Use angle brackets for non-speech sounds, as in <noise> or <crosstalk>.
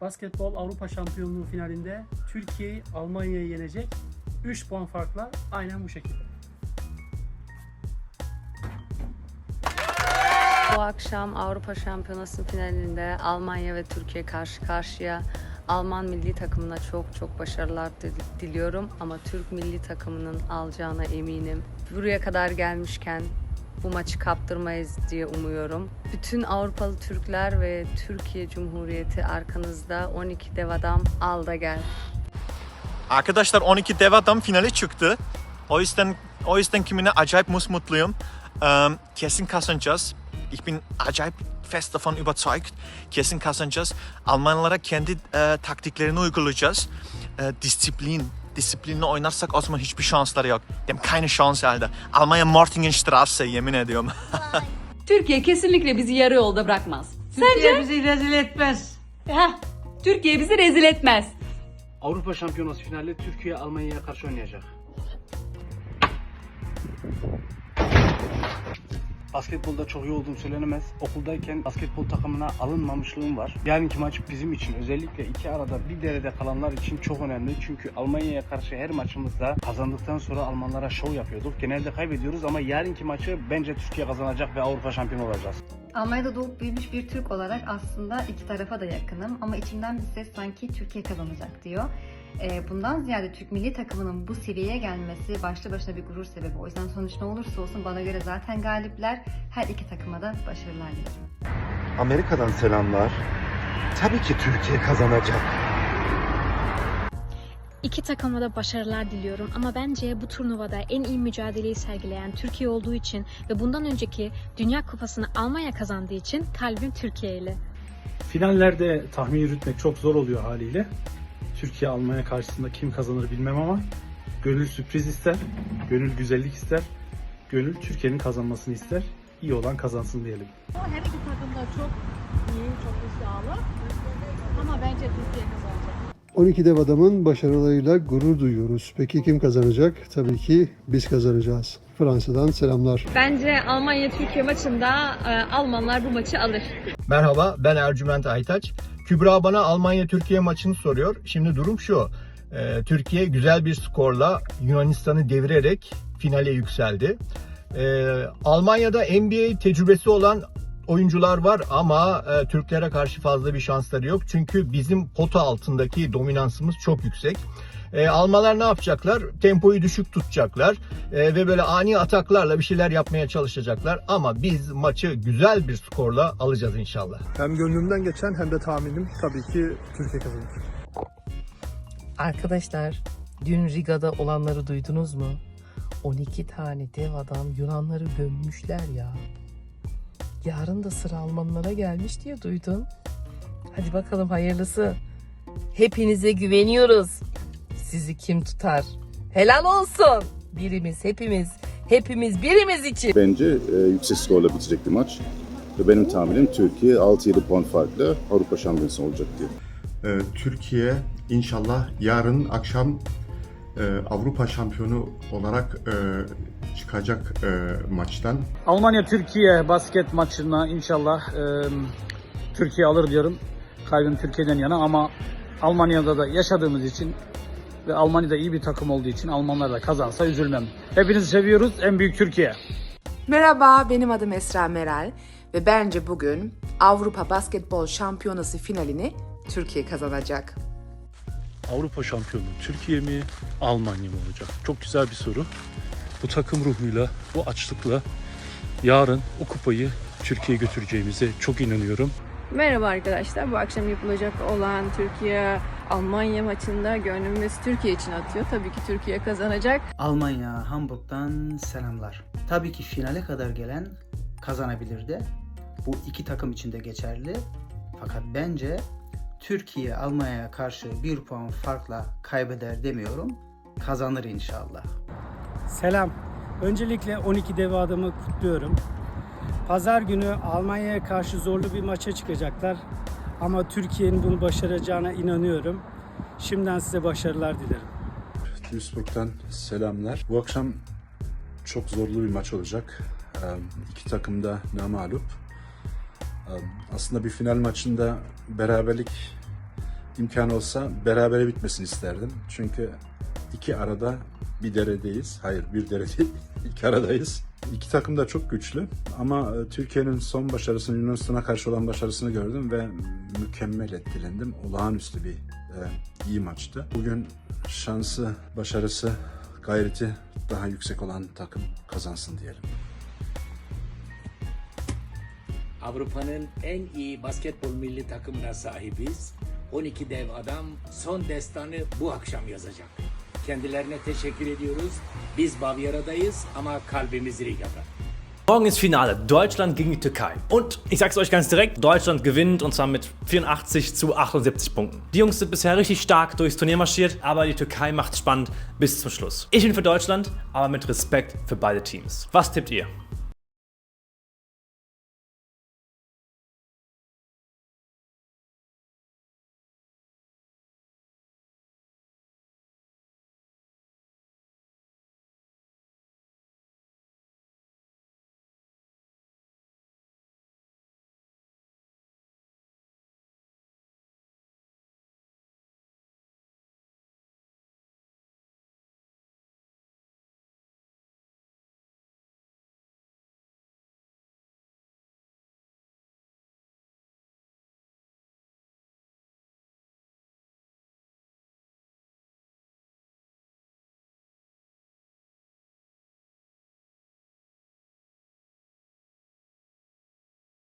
Basketbol Avrupa Şampiyonluğu finalinde Türkiye Almanya'yı yenecek. 3 puan farkla aynen bu şekilde. Bu akşam Avrupa Şampiyonası finalinde Almanya ve Türkiye karşı karşıya. Alman milli takımına çok çok başarılar dil- diliyorum ama Türk milli takımının alacağına eminim. Buraya kadar gelmişken bu maçı kaptırmayız diye umuyorum. Bütün Avrupalı Türkler ve Türkiye Cumhuriyeti arkanızda 12 dev adam al da gel. Arkadaşlar 12 dev adam finale çıktı. O yüzden o yüzden kimine acayip mutluyum. Ähm, kesin kazanacağız. Ich bin acayip fest davon überzeugt. Kesin kazanacağız. Almanlara kendi e, taktiklerini uygulayacağız. E, disiplin, disiplinle oynarsak o zaman hiçbir şansları yok. Dem keine Chance Alter. Almanya Mortingenstraße yemin ediyorum. <laughs> Türkiye kesinlikle bizi yarı yolda bırakmaz. Türkiye bizi rezil etmez. Heh, Türkiye bizi rezil etmez. Avrupa Şampiyonası finali Türkiye Almanya'ya karşı oynayacak. Basketbolda çok iyi olduğum söylenemez. Okuldayken basketbol takımına alınmamışlığım var. Yarınki maç bizim için özellikle iki arada bir derede kalanlar için çok önemli. Çünkü Almanya'ya karşı her maçımızda kazandıktan sonra Almanlara şov yapıyorduk. Genelde kaybediyoruz ama yarınki maçı bence Türkiye kazanacak ve Avrupa şampiyonu olacağız. Almanya'da doğup büyümüş bir Türk olarak aslında iki tarafa da yakınım ama içimden bir ses sanki Türkiye kazanacak diyor. Ee, Bundan ziyade Türk milli takımının bu seviyeye gelmesi başlı başına bir gurur sebebi. O yüzden sonuç ne olursa olsun bana göre zaten galipler. Her iki takıma da başarılar dilerim. Amerika'dan selamlar. Tabii ki Türkiye kazanacak. İki takıma da başarılar diliyorum ama bence bu turnuvada en iyi mücadeleyi sergileyen Türkiye olduğu için ve bundan önceki Dünya Kupası'nı Almanya kazandığı için kalbim Türkiye ile. Finallerde tahmin yürütmek çok zor oluyor haliyle. Türkiye Almanya karşısında kim kazanır bilmem ama gönül sürpriz ister, gönül güzellik ister, gönül Türkiye'nin kazanmasını ister. İyi olan kazansın diyelim. Her iki takım da çok iyi, çok iddialı. Ama bence Türkiye kazanacak. 12 dev adamın başarılarıyla gurur duyuyoruz. Peki kim kazanacak? Tabii ki biz kazanacağız. Fransa'dan selamlar. Bence Almanya-Türkiye maçında e, Almanlar bu maçı alır. Merhaba ben Ercüment Aytaç. Kübra bana Almanya-Türkiye maçını soruyor. Şimdi durum şu. Ee, Türkiye güzel bir skorla Yunanistan'ı devirerek finale yükseldi. Ee, Almanya'da NBA tecrübesi olan oyuncular var ama e, Türklere karşı fazla bir şansları yok. Çünkü bizim pota altındaki dominansımız çok yüksek. E, Almanlar ne yapacaklar? Tempoyu düşük tutacaklar e, ve böyle ani ataklarla bir şeyler yapmaya çalışacaklar. Ama biz maçı güzel bir skorla alacağız inşallah. Hem gönlümden geçen hem de tahminim tabii ki Türkiye kazanır. Arkadaşlar dün Riga'da olanları duydunuz mu? 12 tane dev adam Yunanları gömmüşler ya. Yarın da sıra Almanlara gelmiş diye duydum. Hadi bakalım hayırlısı. Hepinize güveniyoruz. Sizi kim tutar? Helal olsun. Birimiz hepimiz. Hepimiz birimiz için. Bence e, yüksek skorla bitecek bir maç. Ve benim tahminim Türkiye 6-7 puan farklı Avrupa şampiyonası olacak diye. Ee, Türkiye inşallah yarın akşam e, Avrupa şampiyonu olarak e, çıkacak e, maçtan. Almanya-Türkiye basket maçına inşallah e, Türkiye alır diyorum. Kalbim Türkiye'den yana ama Almanya'da da yaşadığımız için ve Almanya'da iyi bir takım olduğu için Almanlar da kazansa üzülmem. Hepinizi seviyoruz. En büyük Türkiye. Merhaba, benim adım Esra Meral ve bence bugün Avrupa Basketbol Şampiyonası finalini Türkiye kazanacak. Avrupa şampiyonu Türkiye mi, Almanya mı olacak? Çok güzel bir soru. Bu takım ruhuyla, bu açlıkla yarın o kupayı Türkiye'ye götüreceğimize çok inanıyorum. Merhaba arkadaşlar. Bu akşam yapılacak olan Türkiye Almanya maçında gönlümüz Türkiye için atıyor. Tabii ki Türkiye kazanacak. Almanya, Hamburg'dan selamlar. Tabii ki finale kadar gelen kazanabilirdi. Bu iki takım için de geçerli. Fakat bence Türkiye Almanya'ya karşı bir puan farkla kaybeder demiyorum. Kazanır inşallah. Selam. Öncelikle 12 dev adamı kutluyorum. Pazar günü Almanya'ya karşı zorlu bir maça çıkacaklar. Ama Türkiye'nin bunu başaracağına inanıyorum. Şimdiden size başarılar dilerim. Duisburg'dan selamlar. Bu akşam çok zorlu bir maç olacak. İki takım da namalup. Aslında bir final maçında beraberlik imkan olsa berabere bitmesini isterdim. Çünkü iki arada bir deredeyiz. Hayır bir dere değil, iki aradayız. İki takım da çok güçlü ama e, Türkiye'nin son başarısını Yunanistan'a karşı olan başarısını gördüm ve mükemmel etkilendim. Olağanüstü bir e, iyi maçtı. Bugün şansı, başarısı, gayreti daha yüksek olan takım kazansın diyelim. Avrupa'nın en iyi basketbol milli takımına sahibiz. 12 dev adam son destanı bu akşam yazacak. Kendilerine teşekkür ediyoruz. Biz Bavyera'dayız ama kalbimiz Riga'da. Morgen ist Finale. Deutschland gegen die Türkei. Und ich sag's euch ganz direkt, Deutschland gewinnt und zwar mit 84 zu 78 Punkten. Die Jungs sind bisher richtig stark durchs Turnier marschiert, aber die Türkei macht spannend bis zum Schluss. Ich bin für Deutschland, aber mit Respekt für beide Teams. Was tippt ihr?